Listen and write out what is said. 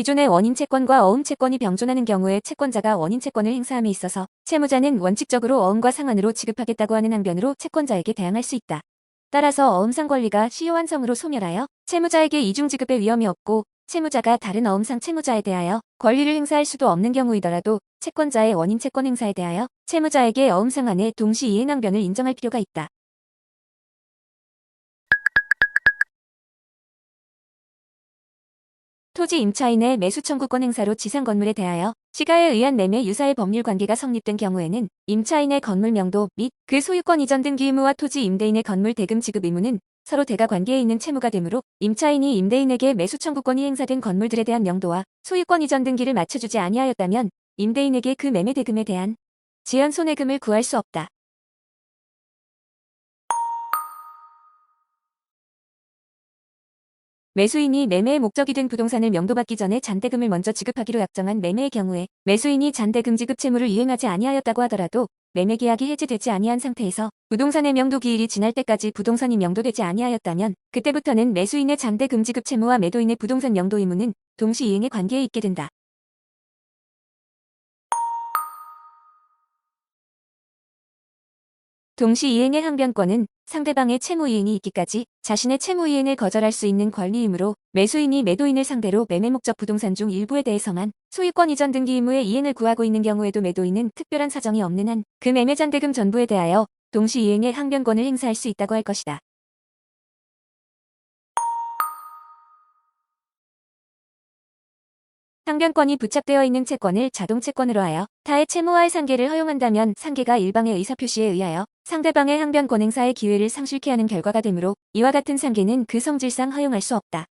기존의 원인 채권과 어음 채권이 병존하는 경우에 채권자가 원인 채권을 행사함에 있어서 채무자는 원칙적으로 어음과 상환으로 지급하겠다고 하는 항변으로 채권자에게 대항할 수 있다. 따라서 어음상 권리가 시효완성으로 소멸하여 채무자에게 이중 지급의 위험이 없고 채무자가 다른 어음상 채무자에 대하여 권리를 행사할 수도 없는 경우이더라도 채권자의 원인 채권 행사에 대하여 채무자에게 어음상환의 동시 이행 항변을 인정할 필요가 있다. 토지 임차인 의 매수 청구권 행사로 지상 건물에 대하여 시가에 의한 매매 유사의 법률 관계가 성립된 경우에는 임차인의 건물 명도 및 그 소유권 이전 등기 의무와 토지 임대인의 건물 대금 지급 의무는 서로 대가 관계에 있는 채무가 되므로 임차인이 임대인에게 매수 청구권이 행사된 건물들에 대한 명도와 소유권 이전 등기를 맞춰주지 아니하였다면 임대인에게 그 매매 대금에 대한 지연 손해금을 구할 수 없다. 매수인이 매매의 목적이 된 부동산을 명도받기 전에 잔대금을 먼저 지급하기로 약정한 매매의 경우에 매수인이 잔대금 지급 채무를 이행하지 아니하였다고 하더라도 매매 계약이 해지되지 아니한 상태에서 부동산의 명도 기일이 지날 때까지 부동산이 명도되지 아니하였다면 그때부터는 매수인의 잔대금 지급 채무와 매도인의 부동산 명도 의무는 동시 이행의 관계에 있게 된다. 동시 이행의 항변권은 상대방의 채무 이행이 있기까지 자신의 채무 이행을 거절할 수 있는 권리이므로 매수인이 매도인을 상대로 매매 목적 부동산 중 일부에 대해서만 소유권 이전 등기 의무의 이행을 구하고 있는 경우에도 매도인은 특별한 사정이 없는 한 그 매매 잔대금 전부에 대하여 동시 이행의 항변권을 행사할 수 있다고 할 것이다. 항변권이 부착되어 있는 채권을 자동 채권으로 하여 타의 채무와의 상계를 허용한다면 상계가 일방의 의사표시에 의하여 상대방의 항변권 행사의 기회를 상실케 하는 결과가 되므로 이와 같은 상계는 그 성질상 허용할 수 없다.